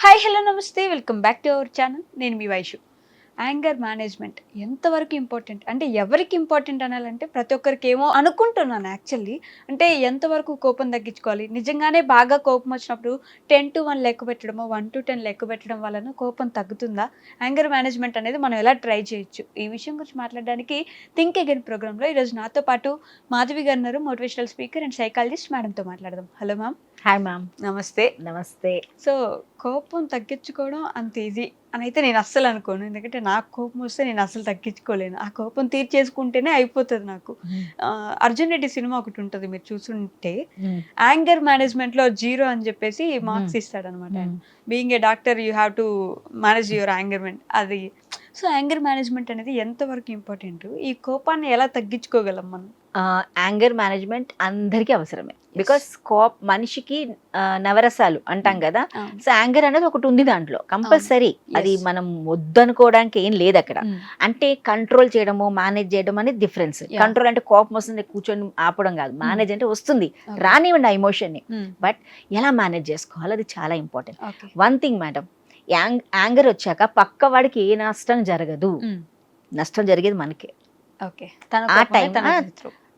Hi hello నమస్తే. Welcome back to our channel నేను మీ వైషు. యాంగర్ మేనేజ్మెంట్ ఎంతవరకు ఇంపార్టెంట్ అంటే ఎవరికి ఇంపార్టెంట్ అనాలంటే ప్రతి ఒక్కరికి ఏమో అనుకుంటున్నాను యాక్చువల్లీ అంటే ఎంతవరకు కోపం తగ్గించుకోవాలి? నిజంగానే బాగా కోపం వచ్చినప్పుడు టెన్ టు వన్ లెక్క పెట్టడమో వన్ టు టెన్ లెక్క పెట్టడం వలన కోపం తగ్గుతుందా? యాంగర్ మేనేజ్మెంట్ అనేది మనం ఎలా ట్రై చేయొచ్చు? ఈ విషయం గురించి మాట్లాడడానికి థింక్ అగైన్ ప్రోగ్రాంలో ఈరోజు నాతో పాటు మాధవి గారు మోటివేషనల్ స్పీకర్ అండ్ సైకాలజిస్ట్ మేడంతో మాట్లాడదాం. హలో మ్యామ్ హాయ్ మ్యామ్ నమస్తే. నమస్తే. సో కోపం తగ్గించుకోవడం అంత ఈజీ అని అయితే నేను అస్సలు అనుకోను. ఎందుకంటే నాకు కోపం వస్తే నేను అస్సలు తగ్గించుకోలేను. ఆ కోపం తీర్చేసుకుంటేనే అయిపోతుంది నాకు. ఆ, అర్జున్ రెడ్డి సినిమా ఒకటి ఉంటుంది మీరు చూసుంటే యాంగర్ మేనేజ్మెంట్లో జీరో అని చెప్పేసి మార్క్స్ ఇస్తాడు అనమాట being a doctor you have to manage your యాంగర్మెంట్ అది సో యాంగర్ మేనేజ్మెంట్ అనేది ఎంతవరకు ఇంపార్టెంట్? ఈ కోపాన్ని ఎలా తగ్గించుకోగలం మనం? యాంగర్ మేనేజ్మెంట్ అందరికీ అవసరమే. బికాస్ కోప్ మనిషికి నవరసాలు అంటాం కదా? సో యాంగర్ అనేది ఒకటి ఉంది దాంట్లో. కంపల్సరీ అది. మనం వద్దనుకోవడానికి ఏం లేదు అక్కడ. అంటే కంట్రోల్ చేయడము మేనేజ్ చేయడం అనేది డిఫరెన్స్. కంట్రోల్ అంటే కోపం వస్తుంది కూర్చొని ఆపడం కాదు. మేనేజ్ అంటే వస్తుంది. రానివ్వండి ఆ ఎమోషన్ని. ఎలా మేనేజ్ చేసుకోవాలి? అది చాలా important one thing madam anger వచ్చాక పక్క వాడికి ఏ నష్టం జరగదు. నష్టం జరిగేది మనకే. ఓకే. తన ఆ కోపమే time,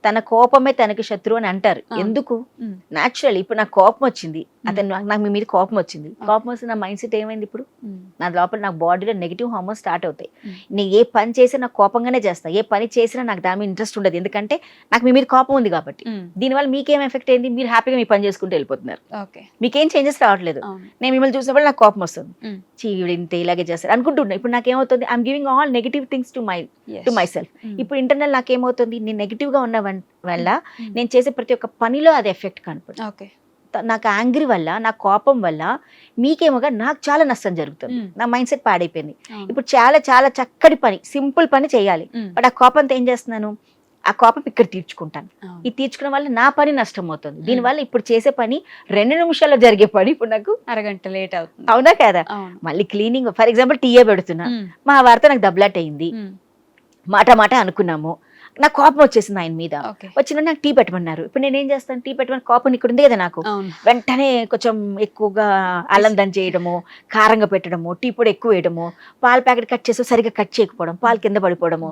తన కోపమే తనకి శత్రువు అని అంటారు. ఎందుకు. న్యాచురల్ ఇప్పుడు నాకు కోపం వచ్చింది. అతను నాకు- నాకు మీ మీద కోపం వచ్చింది. కోపం వస్తే నా మైండ్ సెట్ ఏమైంది ఇప్పుడు. నా లోపల నాకు బాడీలో నెగిటివ్ హార్మోన్స్ స్టార్ట్ అవుతాయి. నేను ఏ పని చేసినా నాకు కోపంగానే చేస్తా. ఏ పని చేసినా నాకు దాని మీద ఇంట్రెస్ట్ ఉండదు. ఎందుకంటే నాకు మీ మీద కోపం ఉంది కాబట్టి. దీనివల్ల మీకేం ఎఫెక్ట్ అయింది? మీరు హ్యాపీగా మీ పని చేసుకుంటూ వెళ్ళిపోతున్నారు. ఓకే. మీకేం చేంజెస్ రావట్లేదు. నేను మిమ్మల్ని చూసినప్పుడు నాకు కోపం వస్తుంది. చీవిడి ఇంత ఇలాగే చేస్తారు అనుకుంటున్నా ఇప్పుడు నాకేమవుతుంది? I'm giving all negative things to my. To my self. ఇప్పుడు ఇంటర్నల్ నాకేమవుతుంది? నేను నెగిటివ్గా ఉన్న వల్ల. నేను చేసే ప్రతి ఒక్క పనిలో అది ఎఫెక్ట్ కనపడుతుంది. నాకు యాంగ్రీ వల్ల నా కోపం వల్ల మీకేమోగా నాకు చాలా నష్టం జరుగుతుంది. నా మైండ్ సెట్ పాడైపోయింది. ఇప్పుడు చాలా చాలా చక్కటి పని సింపుల్ పని చేయాలి. బట్ ఆ కోపంతో ఏం చేస్తున్నాను? ఆ కోపం ఇక్కడ తీర్చుకుంటాను. ఇది తీర్చుకోవడం వల్ల నా పని నష్టం అవుతుంది దీనివల్ల ఇప్పుడు చేసే పని రెండు నిమిషాల్లో జరిగే పని ఇప్పుడు నాకు అరగంట లేట్ అవుతుంది. అవునా కదా? మళ్ళీ క్లీనింగ్ ఫర్ ఎగ్జాంపుల్ టీయే పెడుతున్నా. మా వార్త నాకు దెబ్బలాట్ అయింది. మాట మాట అనుకున్నాము. నాకు కోపం వచ్చేసింది ఆయన మీద. వచ్చిన నాకు టీ పెట్టమన్నారు. ఇప్పుడు నేను ఏం చేస్తాను? టీ పెట్టమని కోపం ఇక్కడ ఉంది కదా నాకు. వెంటనే కొంచెం ఎక్కువగా అల్లం దంచి చేయడము కారంగా పెట్టడము టీ పొడి ఎక్కువ వేయడము పాల ప్యాకెట్ కట్ చేసి సరిగ్గా కట్ చేయకపోవడం పాలు కింద పడిపోవడము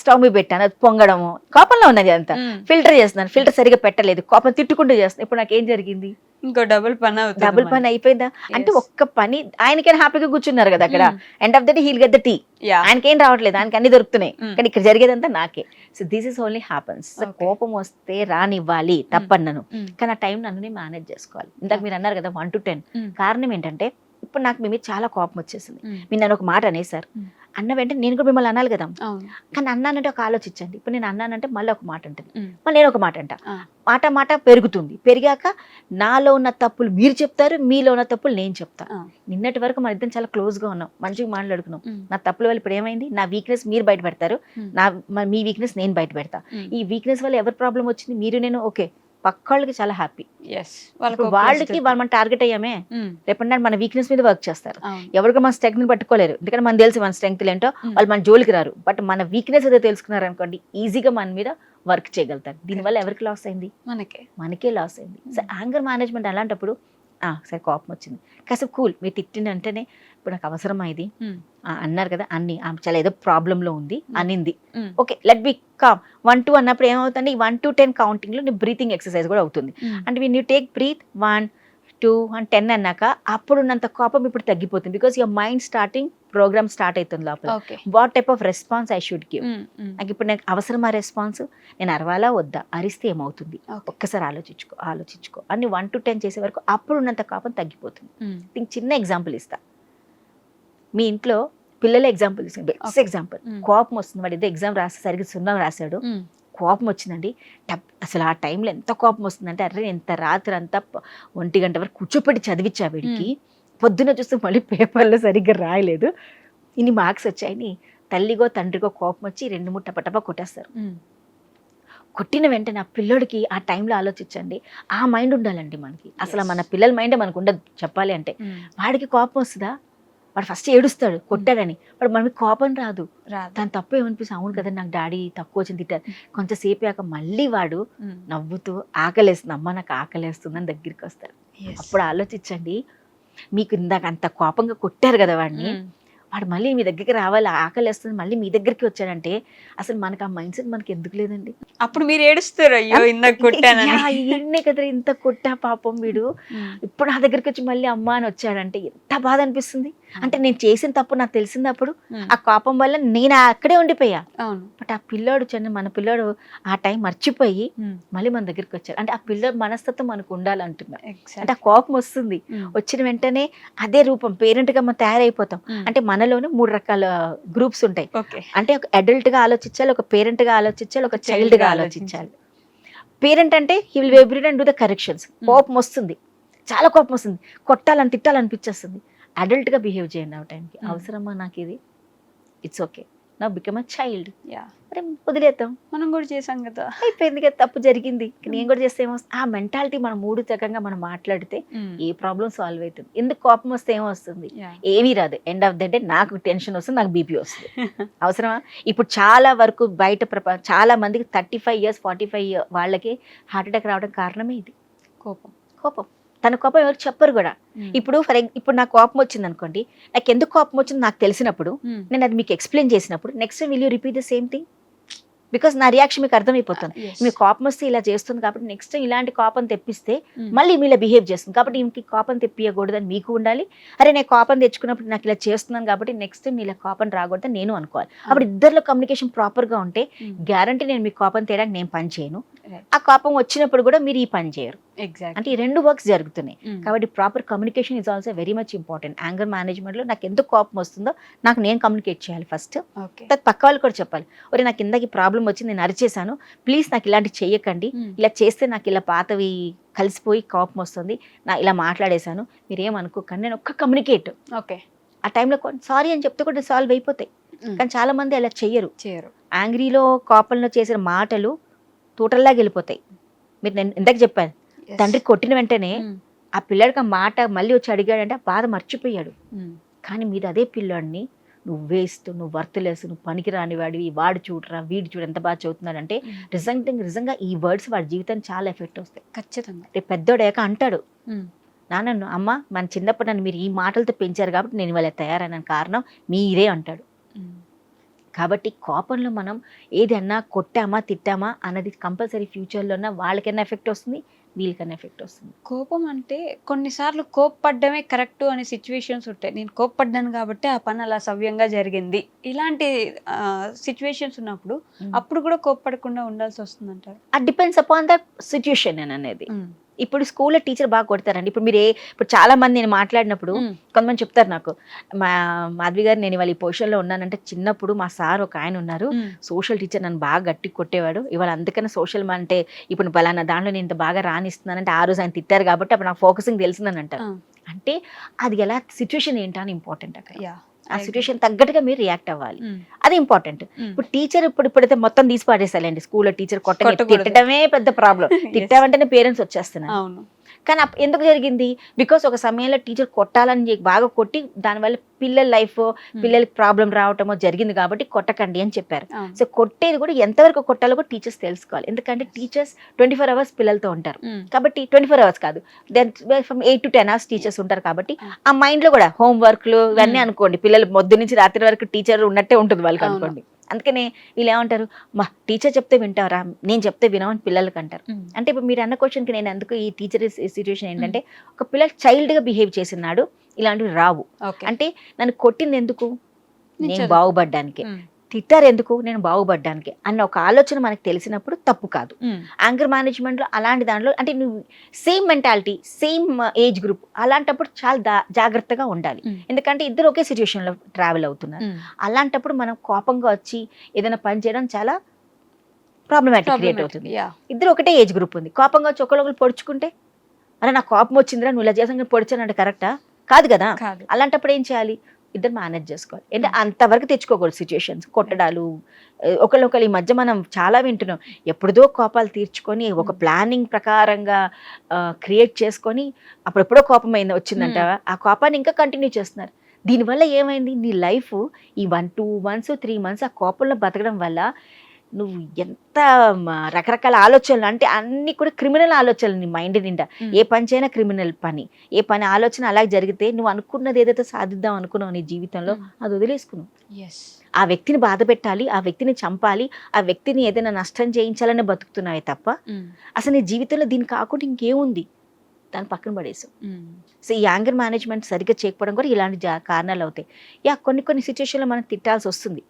స్టవ్ మీద పెట్టాను అది పొంగడము. కోపంలో ఉన్నది అంతా. ఫిల్టర్ చేస్తున్నాను ఫిల్టర్ సరిగ్గా పెట్టలేదు కోపం తిట్టుకుంటూ చేస్తున్నాను ఇప్పుడు నాకు ఏం జరిగింది ఇంకో డబుల్ పని డబుల్. పని అయిపోయిందా అంటే. ఒక్క పని ఆయనకైనా హ్యాపీగా కూర్చున్నారు కదా అక్కడ. End of the day he'll get the tea. ఆయనకేం రావట్లేదు ఆయనకి అన్ని దొరుకుతున్నాయి. కానీ ఇక్కడ జరిగేదంతా నాకే so this is only happens. కోపం వస్తే రానివ్వాలి తప్పన్నను. కానీ ఆ టైం నన్ను మేనేజ్ చేసుకోవాలి ఇందాక మీరు అన్నారు కదా వన్ టు టెన్. కారణం ఏంటంటే ఇప్పుడు నాకు మీ మీద చాలా కోపం వచ్చేసింది. మీరు నన్ను ఒక మాట అనేసారు. అన్న వెంటనే నేను కూడా మిమ్మల్ని అనాలి కదా. కానీ అన్నానంటే ఒక ఆలోచించండి. ఇప్పుడు నేను అన్నానంటే మళ్ళీ ఒక మాట Mm. మళ్ళీ నేను ఒక మాట అంట. మాట మాట పెరుగుతుంది. పెరిగాక నాలో ఉన్న తప్పులు మీరు చెప్తారు మీలో ఉన్న తప్పులు నేను చెప్తా. Ah. నిన్నటి వరకు మన ఇద్దరం చాలా క్లోజ్గా ఉన్నాం. మంచిగా మాట్లాడుకున్నాం. నా తప్పుల వల్ల ఇప్పుడు ఏమైంది? నా వీక్నెస్ మీరు బయట పెడతారు. నా మ- వీక్నెస్ నేను బయట పెడతా. ఈ వీక్నెస్ వల్ల ఎవరి ప్రాబ్లం వచ్చింది? మీరు నేను ఓకే. పక్కాళ్ళకి చాలా హ్యాపీ. వాళ్ళకి ఇప్పుడు వాళ్ళకి వాళ్ళు మనం టార్గెట్ అయ్యామే. రేపటి మన వీక్నెస్ మీద వర్క్ చేస్తారు. ఎవరికి మన స్ట్రెంగ్త్ని పట్టుకోలేరు. ఎందుకంటే మనకు తెలుసు మన స్ట్రెంగ్త్ ఏంటో. వాళ్ళు మన జోలికి రారు. బట్ మన వీక్నెస్ ఏదో తెలుసుకున్నారు అనుకోండి ఈజీగా మన మీద వర్క్ చేయగలుగుతారు. దీనివల్ల ఎవరికి లాస్ అయింది? మనకే. మనకే లాస్ అయింది. సో యాంగర్ మేనేజ్మెంట్ అలాంటప్పుడు సరే కోపం వచ్చింది. కాసేపు కూల్ మీరు తిట్టిన వెంటనే ఇప్పుడు నాకు అవసరమా ఇది? అన్నారు కదా అన్ని ఆమె చాలా ఏదో ప్రాబ్లంలో ఉంది. అనింది. Okay let be calm. One two అన్నప్పుడు ఏమవుతుంది? వన్ టు టెన్ కౌంటింగ్లో నీ బ్రీతింగ్ ఎక్సర్సైజ్ కూడా అవుతుంది. అంటే when you take breath one two and ten అన్నాక అప్పుడున్నంత కోపం ఇప్పుడు తగ్గిపోతుంది. Because your mind starting programme start అవుతుంది లోపల. What type of response I should give నాకు ఇప్పుడు నాకు అవసరమా రెస్పాన్స్ నేను అరవాలా వద్దా? అరిస్తే ఏమవుతుంది? ఒక్కసారి ఆలోచించుకో ఆలోచించుకో. అన్ని వన్ టు టెన్ చేసే వరకు అప్పుడు ఉన్నంత కోపం తగ్గిపోతుంది. దీనికి చిన్న ఎగ్జాంపుల్ ఇస్తా. మీ ఇంట్లో పిల్లల ఎగ్జాంపుల్ బెస్ట్. ఎగ్జాంపుల్. కోపం వస్తుంది. వాడు ఏదో ఎగ్జామ్ రాస్తే సరిగ్గా సున్నా రాశాడు. కోపం వచ్చిందండి. టప్ అసలు ఆ టైంలో ఎంత కోపం వస్తుందంటే అరే ఎంత రాత్రి అంతా ఒంటి గంట వరకు కూర్చోపెట్టి చదివించా వీడికి? పొద్దున్న చూస్తే మళ్ళీ పేపర్లో సరిగ్గా రాయలేదు. ఇన్ని మార్క్స్ వచ్చాయని తల్లిగో తండ్రిగో కోపం వచ్చి రెండు మూడు టపటపా కొట్టేస్తారు. కొట్టిన వెంటనే ఆ పిల్లోడికి ఆ టైంలో ఆలోచించండి. ఆ మైండ్ ఉండాలండి మనకి. అసలు. మన పిల్లల మైండ్ మనకు ఉండదు చెప్పాలి అంటే. వాడికి కోపం వస్తుందా? వాడు ఫస్ట్ ఏడుస్తాడు కొట్టాడని. వాడు మనకి కోపం రాదు. దాని తప్పు ఏమనిపిస్తుంది అవును కదా నాకు డాడీ తక్కువ వచ్చింది తిట్టారు. కొంచెంసేపు యాక మళ్ళీ వాడు. నవ్వుతూ ఆకలేస్తుంది అమ్మ నాకు ఆకలేస్తుందని దగ్గరికి వస్తాడు Yes. అప్పుడు ఆలోచించండి. మీకు ఇందాక అంత కోపంగా కొట్టారు కదా వాడిని. వాడు మళ్ళీ మీ దగ్గరికి రావాలి ఆకలేస్తుంది మళ్ళీ మీ దగ్గరికి వచ్చాడంటే అసలు మనకు ఆ మైండ్ సెట్ మనకి ఎందుకు లేదండి? అప్పుడు మీరు ఏడుస్తారు అయ్యో యా, ఈయన్నే కదా ఇంత కొట్టా పాపం వీడు. ఇప్పుడు నా దగ్గరికి వచ్చి మళ్ళీ అమ్మ అని వచ్చాడంటే ఎంత బాధ అనిపిస్తుంది? అంటే నేను చేసిన తప్పు నాకు తెలిసినప్పుడు. ఆ. కోపం వల్ల నేను అక్కడే ఉండిపోయా. బట్ ఆ పిల్లోడు చిన్న మన పిల్లోడు ఆ టైం మర్చిపోయి. మళ్ళీ మన దగ్గరికి వచ్చాడు. అంటే ఆ పిల్లోడు మనస్తత్వం మనకు ఉండాలంటున్నా. అంటే. ఆ కోపం వస్తుంది. వచ్చిన వెంటనే అదే రూపం పేరెంట్గా మనం తయారైపోతాం. అంటే మనలోనే మూడు రకాల గ్రూప్స్ ఉంటాయి. అంటే ఒక అడల్ట్గా ఆలోచించాలి ఒక పేరెంట్గా ఆలోచించాలి ఒక చైల్డ్గా ఆలోచించాలి. పేరెంట్ అంటే he will every and do the corrections కోపం వస్తుంది. చాలా కోపం వస్తుంది. కొట్టాలని తిట్టాలనిపించేస్తుంది అడల్ట్గా బిహేవ్ చేయండి ఆ టైంకి Hmm. అవసరమా నాకు ఇది ఇట్స్ ఓకే నా బికమ్ అ చైల్డ్ యా మరి వదిలేద్దాం. మనం కూడా చేసాం కదా. అయిపోయింది కదా తప్పు జరిగింది. నేను కూడా చేస్తే ఏమొస్తుంది ఆ మెంటాలిటీ మనం మూడు రకంగా మనం మాట్లాడితే ఉమ్. ఏ ప్రాబ్లం సాల్వ్ అవుతుంది? ఎందుకు కోపం వస్తే ఏమొస్తుంది. ఏమీ రాదు. ఎండ్ ఆఫ్ ద డే నాకు టెన్షన్ వస్తుంది నాకు బీపీ వస్తుంది. అవసరమా? ఇప్పుడు చాలా వరకు బయట ప్రప చాలా మందికి thirty five years forty five వాళ్ళకి హార్ట్ అటాక్ రావడం కారణమే ఇది. కోపం. కోపం. తన కోపం ఎవరు చెప్పరు కూడా. ఇప్పుడు ఫర్ ఇప్పుడు నాకు కోపం వచ్చింది అనుకోండి నాకు ఎందుకు కోపం వచ్చింది నాకు తెలిసినప్పుడు. నేను అది మీకు ఎక్స్ప్లెయిన్ చేసినప్పుడు next will you repeat the same thing because నా రియాక్షన్ మీకు అర్థమైపోతుంది Yes. మీకు కోపం వస్తే ఇలా చేస్తుంది కాబట్టి నెక్స్ట్ ఇలాంటి కోపం తెప్పిస్తే. మళ్ళీ మీలా బిహేవ్ చేస్తుంది కాబట్టి ఇంక కోపం తెప్పియకూడదని మీకు ఉండాలి అరే నేను కోపం తెచ్చుకున్నప్పుడు నాకు ఇలా చేస్తున్నాను కాబట్టి నెక్స్ట్ టైం ఇలా కోపం రాకూడదని నేను అనుకోవాలి అప్పుడు ఇద్దరిలో కమ్యూనికేషన్ ప్రాపర్గా ఉంటే. గ్యారంటీ నేను మీకు కోపం తేడానికి నేను పని చేయను. ఆ కోపం వచ్చినప్పుడు కూడా మీరు ఈ పని చేయరు. అంటే ఈ రెండు వర్క్స్ జరుగుతున్నాయి. ఉమ్. కాబట్టి proper communication is also very much important anger మేనేజ్మెంట్లో నాకు ఎందుకు కోపం వస్తుందో నాకు నేను కమ్యూనికేట్ చేయాలి ఫస్ట్ తర్వాత పక్క వాళ్ళు కూడా చెప్పాలి ఒరే నాకు ఇందాక ప్రాబ్లం వచ్చింది నేను అరిచేశాను. ప్లీజ్ నాకు ఇలాంటి చెయ్యకండి. ఉమ్. ఇలా చేస్తే నాకు ఇలా పాతవి కలిసిపోయి కోపం వస్తుంది. నా ఇలా మాట్లాడేశాను. మీరేమనుకోకండి నేను ఒక్క కమ్యూనికేట్ ఓకే ఆ టైంలో సారీ అని చెప్తే కూడా సాల్వ్ అయిపోతాయి. ఉమ్. కానీ చాలా మంది అలా చెయ్యరు. చేయరు యాంగ్రీలో కోపంలో చేసిన మాటలు తోటల్లాగా వెళ్ళిపోతాయి మీరు నేను ఇందాక చెప్పాను. తండ్రి కొట్టిన వెంటనే ఉమ్. ఆ పిల్లాడికి ఆ మాట మళ్ళీ వచ్చి అడిగాడంటే ఆ బాధ మర్చిపోయాడు ఉమ్. కానీ మీరు అదే పిల్లాడిని నువ్వు వేస్ట్ నువ్వు వర్త్లెస్ నువ్వు పనికి రాని వాడివి వాడు చూడరా వీడు చూడు ఎంత బాగా చదువుతున్నాడంటే ఉమ్. నిజంగా నిజంగా ఈ వర్డ్స్ వాడి జీవితానికి చాలా ఎఫెక్ట్ వస్తాయి ఖచ్చితంగా రేపు పెద్దోడాక అంటాడు. నాన్న అమ్మ మన చిన్నప్పుడు నన్ను మీరు ఈ మాటలతో పెంచారు కాబట్టి నేను ఇవాళ తయారైన కారణం మీరే అంటాడు. కాబట్టి కోపంలో మనం ఏది అన్నా కొట్టామా తిట్టామా అన్నది కంపల్సరీ ఫ్యూచర్లో వాళ్ళకైనా ఎఫెక్ట్ వస్తుంది వీళ్ళకైనా ఎఫెక్ట్ వస్తుంది. కోపం అంటే కొన్నిసార్లు కోప్పడ్డమే కరెక్ట్ అనే సిచ్యువేషన్స్ ఉంటాయి. నేను కోప్పడ్డాను కాబట్టి ఆ పని అలా సవ్యంగా జరిగింది. ఇలాంటి సిచ్యువేషన్స్ ఉన్నప్పుడు అప్పుడు కూడా కోప్పడకుండా ఉండాల్సి వస్తుంది అంటారు అది డిపెండ్స్ అపాన్ దట్ సిచ్యుయేషన్ అని అనేది. ఇప్పుడు స్కూల్లో టీచర్ బాగా కొడతారండి. ఇప్పుడు మీరు ఏ ఇప్పుడు చాలా మంది నేను మాట్లాడినప్పుడు కొంతమంది చెప్తారు నాకు మా మాధవి గారు నేను ఇవాళ ఈ పొజిషన్లో ఉన్నానంటే చిన్నప్పుడు మా సార్ ఒక ఆయన ఉన్నారు. సోషల్ టీచర్ నన్ను బాగా గట్టి కొట్టేవాడు. ఇవాళ అందుకనే సోషల్ అంటే ఇప్పుడు పలానా దాంట్లో నేను ఇంత బాగా రాణిస్తున్నానంటే ఆ రోజు ఆయన తిట్టారు కాబట్టి అప్పుడు నాకు ఫోకసింగ్ తెలిసిందని అంటారు. అంటే అది ఎలా సిచ్యువేషన్ ఏంటా అని ఇంపార్టెంట్ అక్కడ. ఆ సిచ్యువేషన్ తగ్గట్టుగా మీరు రియాక్ట్ అవ్వాలి. అది ఇంపార్టెంట్ Hmm. ఇప్పుడు టీచర్ ఇప్పుడు ఇప్పుడైతే మొత్తం తీసి పాడేసాలండి స్కూల్లో టీచర్ కొట్ట కొట్టకూడదు. తిట్టడమే పెద్ద ప్రాబ్లం తిట్టామంటేనే పేరెంట్స్ వచ్చేస్తున్నారు. కానీ ఎందుకు జరిగింది బికాస్ ఒక సమయంలో టీచర్ కొట్టాలని బాగా కొట్టి దానివల్ల పిల్లల లైఫ్ పిల్లలకి ప్రాబ్లం రావటమో జరిగింది కాబట్టి కొట్టకండి అని చెప్పారు. సో కొట్టేది కూడా ఎంతవరకు కొట్టాలో కూడా టీచర్స్ తెలుసుకోవాలి ఎందుకంటే టీచర్స్ ట్వంటీ ఫోర్ అవర్స్ పిల్లలతో ఉంటారు ఉమ్. కాబట్టి ట్వంటీ ఫోర్ అవర్స్ కాదు from eight to ten hours teachers ఉంటారు కాబట్టి Ah. ఆ మైండ్లో కూడా హోమ్ వర్క్లు ఇవన్నీ. అనుకోండి పిల్లలు మొద్దు నుంచి రాత్రి వరకు టీచర్ ఉన్నట్టే ఉంటుంది వాళ్ళకి. అనుకోండి అందుకనే వీళ్ళు ఏమంటారు మా టీచర్ చెప్తే వింటారా నేను చెప్తే వినమని పిల్లలకి అంటారు. అంటే ఇప్పుడు మీరు అన్న క్వశ్చన్కి నేను ఎందుకు ఈ టీచర్ సిచ్యువేషన్ ఏంటంటే ఒక పిల్లలు చైల్డ్గా బిహేవ్ చేసినాడు ఇలాంటివి రావు. అంటే నన్ను కొట్టింది ఎందుకు? నేను బాగుపడ్డానికి. తిట్టారు ఎందుకు? నేను బాగుపడ్డానికి అన్న ఒక ఆలోచన మనకు తెలిసినప్పుడు తప్పు కాదు. యాంగర్ మేనేజ్మెంట్లో అలాంటి దాంట్లో అంటే నువ్వు same mentality same age group అలాంటప్పుడు చాలా దా- జాగ్రత్తగా ఉండాలి. ఎందుకంటే ఇద్దరు ఒకే సిచ్యువేషన్లో ట్రావెల్ అవుతున్నారు. అలాంటప్పుడు మనం కోపంగా వచ్చి ఏదైనా పని చేయడం చాలా ప్రాబ్లమాటిక్ క్రియేట్. అవుతుంది. ఇద్దరు ఒకటే ఏజ్ గ్రూప్ ఉంది. కోపంగా వచ్చి ఒకరు పొడుచుకుంటే అరే నాకు కోపం వచ్చిందిరా నువ్వు ఇలా చేసాను పొడిచానంటే కరెక్టా? కదా. కాదు. అలాంటప్పుడు ఏం చేయాలి? ఇద్దరు మేనేజ్ చేసుకోవాలి. అంటే అంతవరకు తెచ్చుకోకూడదు సిచ్యుయేషన్స్ కొట్టడాలు ఒకళ్ళొకళ్ళు ఈ మధ్య మనం చాలా వింటున్నాం. ఎప్పుడుదో కోపాలు తీర్చుకొని ఒక ప్లానింగ్ ప్రకారంగా క్రియేట్ చేసుకొని అప్పుడెప్పుడో కోపం అయింది వచ్చిందంట ఆ కోపాన్ని ఇంకా కంటిన్యూ చేస్తున్నారు. దీనివల్ల ఏమైంది? నీ లైఫ్ ఈ one two months three months ఆ కోపంలో బతకడం వల్ల నువ్వు ఎంత రకరకాల ఆలోచనలు అంటే అన్ని కూడా క్రిమినల్ ఆలోచనలు నీ మైండ్ నిండా. ఏ పని చేయనా క్రిమినల్ పని. ఏ పని ఆలోచన అలా జరిగితే నువ్వు అనుకున్నది ఏదైతే సాధిద్దాం అనుకున్నావు నీ జీవితంలో. అది వదిలేసుకున్నావు. ఆ వ్యక్తిని బాధ పెట్టాలి ఆ వ్యక్తిని చంపాలి ఆ వ్యక్తిని ఏదైనా నష్టం చేయించాలని బతుకుతున్నావే తప్ప అసలు నీ జీవితంలో దీని కాకుండా ఇంకేముంది? దాన్ని పక్కన పడేసావు. సో ఈ యాంగర్ మేనేజ్మెంట్ సరిగ్గా చేయకపోవడం కూడా ఇలాంటి కారణాలు అవుతాయి. యా కొన్ని కొన్ని సిచ్యువేషన్లో మనం తిట్టాల్సి వస్తుంది.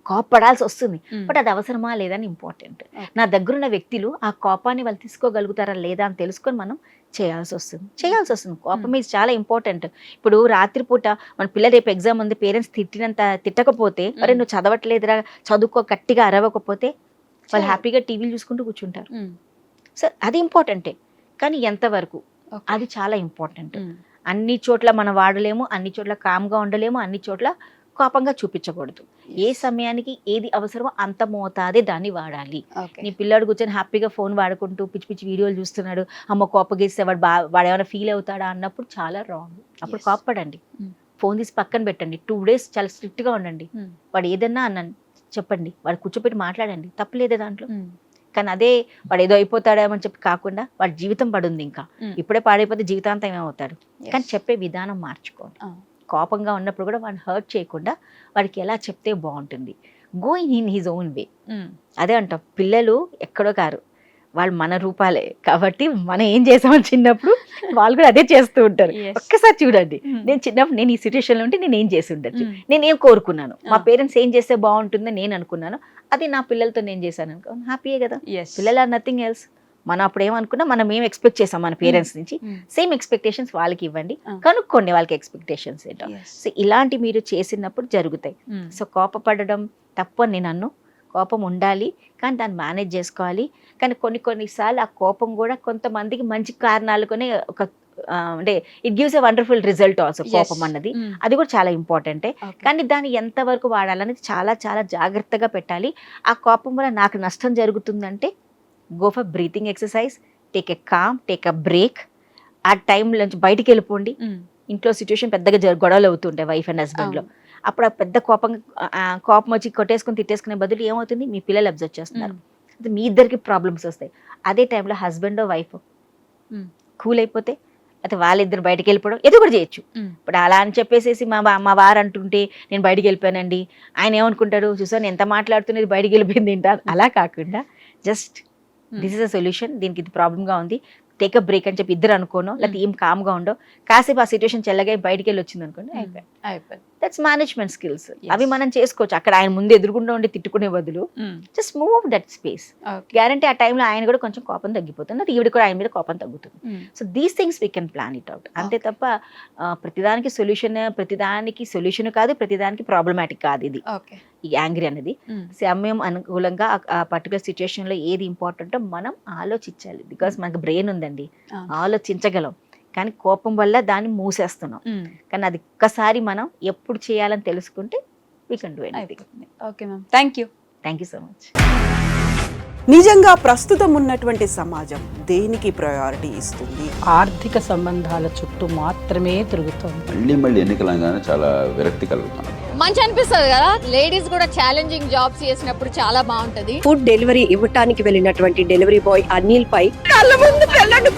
ఎస్ కోప్పడాల్సి వస్తుంది బట్ అది అవసరమా లేదా అని ఇంపార్టెంట్. నా దగ్గరున్న వ్యక్తులు ఆ కోపాన్ని వాళ్ళు తీసుకోగలుగుతారా లేదా అని తెలుసుకొని మనం చేయాల్సి వస్తుంది. చేయాల్సి వస్తుంది. కోపం ఈజ్ చాలా ఇంపార్టెంట్. ఇప్పుడు రాత్రిపూట మన పిల్ల రేపు ఎగ్జామ్ ఉంది పేరెంట్స్ తిట్టినంత తిట్టకపోతే అరే నువ్వు చదవట్లేదురా చదువుకో గట్టిగా అరవకపోతే వాళ్ళు హ్యాపీగా టీవీలు చూసుకుంటూ కూర్చుంటారు. సో అది ఇంపార్టెంటే. కానీ ఎంతవరకు? అది చాలా ఇంపార్టెంట్. అన్ని చోట్ల మనం వాడలేము అన్ని చోట్ల కామ్గా ఉండలేము అన్ని చోట్ల కోపంగా చూపించకూడదు. ఏ సమయానికి ఏది అవసరమో అంత మోతాదే దాన్ని వాడాలి. నీ పిల్లాడు కూర్చొని హ్యాపీగా ఫోన్ వాడుకుంటూ పిచ్చి పిచ్చి వీడియోలు చూస్తున్నాడు. అమ్మ కోపగేస్తే వాడు బా వాడు ఏమైనా ఫీల్ అవుతాడా అన్నప్పుడు చాలా రాంగ్ అప్పుడు Mm. ఫోన్ తీసి పక్కన పెట్టండి. టూ డేస్ చాలా స్ట్రిక్ట్గా ఉండండి. వాడు ఏదన్నా అన్నాను చెప్పండి. వాడు కూర్చోపెట్టి మాట్లాడండి. తప్పులేదే దాంట్లో? కానీ అదే వాడు ఏదో అయిపోతాడేమని చెప్పి కాకుండా వాడి జీవితం పడుంది ఇంకా. ఇప్పుడే పాడైపోతే జీవితాంతం ఏమవుతాడు? కానీ చెప్పే విధానం మార్చుకోండి. కోపంగా ఉన్నప్పుడు కూడా వాడిని హర్ట్ చేయకుండా వాడికి ఎలా చెప్తే బాగుంటుంది. Going in his own way అదే అంటాం పిల్లలు ఎక్కడో కారు. వాళ్ళు మన రూపాలే కాబట్టి మనం ఏం చేసామని చిన్నప్పుడు వాళ్ళు కూడా అదే చేస్తూ ఉంటారు. ఒక్కసారి చూడండి. నేను చిన్నప్పుడు నేను ఈ సిచ్యువేషన్లో ఉంటే నేను ఏం చేసి ఉండొచ్చు? నేను ఏం కోరుకున్నాను? మా. పేరెంట్స్ ఏం చేస్తే బాగుంటుందని నేను అనుకున్నాను. అది నా పిల్లలతో నేను చేశాను అనుకో హ్యాపీయే కదా? పిల్లలు ఆర్ నథింగ్ ఎల్స్ మనం అప్పుడు ఏమనుకున్నా మనం ఏం ఎక్స్పెక్ట్ చేసాం మన పేరెంట్స్ నుంచి? సేమ్ ఎక్స్పెక్టేషన్స్ వాళ్ళకి ఇవ్వండి. కనుక్కోండి వాళ్ళకి ఎక్స్పెక్టేషన్స్ ఏంటో. సో ఇలాంటి మీరు చేసినప్పుడు జరుగుతాయి. సో కోపపడడం తప్పు అని నేను అన్ను. కోపం ఉండాలి కానీ దాన్ని మేనేజ్ చేసుకోవాలి. కానీ కొన్ని కొన్నిసార్లు ఆ కోపం కూడా కొంతమందికి మంచి కారణాలుగానే ఒక అంటే it gives a wonderful result also కోపం అన్నది. అది కూడా చాలా ఇంపార్టెంటే కానీ దాన్ని ఎంతవరకు వాడాలనేది చాలా చాలా జాగ్రత్తగా పెట్టాలి. ఆ కోపం వల్ల నాకు నష్టం జరుగుతుందంటే go for breathing exercise take a calm take a break ఆ టైంలో నుంచి బయటికి వెళ్ళిపోండి ఇంట్లో సిచ్యువేషన్ పెద్దగా గొడవలు అవుతుంటాయి వైఫ్ అండ్ హస్బెండ్లో అప్పుడు ఆ పెద్ద కోపం కోపం వచ్చి కొట్టేసుకుని తిట్టేసుకునే బదులు ఏమవుతుంది? మీ పిల్లలు అబ్జర్వ్ చేస్తున్నారు. మీ ఇద్దరికి ప్రాబ్లమ్స్ వస్తాయి. అదే టైంలో హస్బెండ్ వైఫ్. కూల్ అయిపోతే అయితే వాళ్ళిద్దరు బయటికి వెళ్ళిపోవడం ఏదో కూడా చేయొచ్చు. ఇప్పుడు అలా అని చెప్పేసేసి మా బా- మా వారు అంటుంటే నేను బయటికి వెళ్ళిపోయానండి ఆయన ఏమనుకుంటారు చూసాను ఎంత మాట్లాడుతున్నది బయటికి వెళ్ళిపోయింది ఏంటా? అలా కాకుండా just this is a solution దీనికి ఇది ప్రాబ్లమ్గా ఉంది. టేక్ అ బ్రేక్ అని చెప్పి ఇద్దరు అనుకోను. లేకపోతే ఏం కామ్గా ఉండో కాసేపు ఆ సిచ్యువేషన్ చెల్లగా బయటికి వెళ్ళి వచ్చింది అనుకోండి అయిపోయింది అయిపోయింది దట్స్ మేనేజ్మెంట్ స్కిల్స్. అవి మనం చేసుకోవచ్చు. అక్కడ ఆయన ముందు ఎదురుగుండా ఉండి తిట్టుకునే బదులు just move off that space guarantee ఆ టైంలో ఆయన కూడా కొంచెం కోపం తగ్గిపోతుంది. అది ఈవిడ కూడా ఆయన మీద కోపం తగ్గుతుంది. So these things we can plan it out అంతే తప్ప ప్రతిదానికి సొల్యూషన్ ప్రతిదానికి సొల్యూషన్ కాదు ప్రతిదానికి ప్రాబ్లమాటిక్ కాదు ఇది. ఈ యాంగ్రీ అనేది. సమయం అనుకూలంగా ఆ- పర్టికులర్ సిచ్యుయేషన్లో ఏది ఇంపార్టెంటో మనం ఆలోచించాలి. బికాస్ మనకు బ్రెయిన్ ఉందండి. ఆలోచించగలం. కానీ కోపం వల్ల దాన్ని మూసేస్తున్నాం. కానీ అది ఒక్కసారి మనం ఎప్పుడు చేయాలని తెలుసుకుంటే we can do anything okay ma'am. Thank you thank you so much నిజంగా ప్రస్తుతం ఉన్నటువంటి సమాజం దేనికి ప్రయారిటీ ఇస్తుంది? ఆర్థిక సంబంధాల చుట్టూ మాత్రమే తిరుగుతోంది. మళ్ళీ మళ్ళీ ఎన్నికలంగానే చాలా విరక్తి కలుగుతాను మంచి అనిపిస్తుంది కదా? లేడీస్ కూడా ఛాలెంజింగ్ జాబ్స్ చేసినప్పుడు చాలా బాగుంటది. ఫుడ్ డెలివరీ ఇవ్వటానికి వెళ్ళినటువంటి డెలివరీ బాయ్ అనిల్ పై కళ్ళ ముందు పెళ్ళండి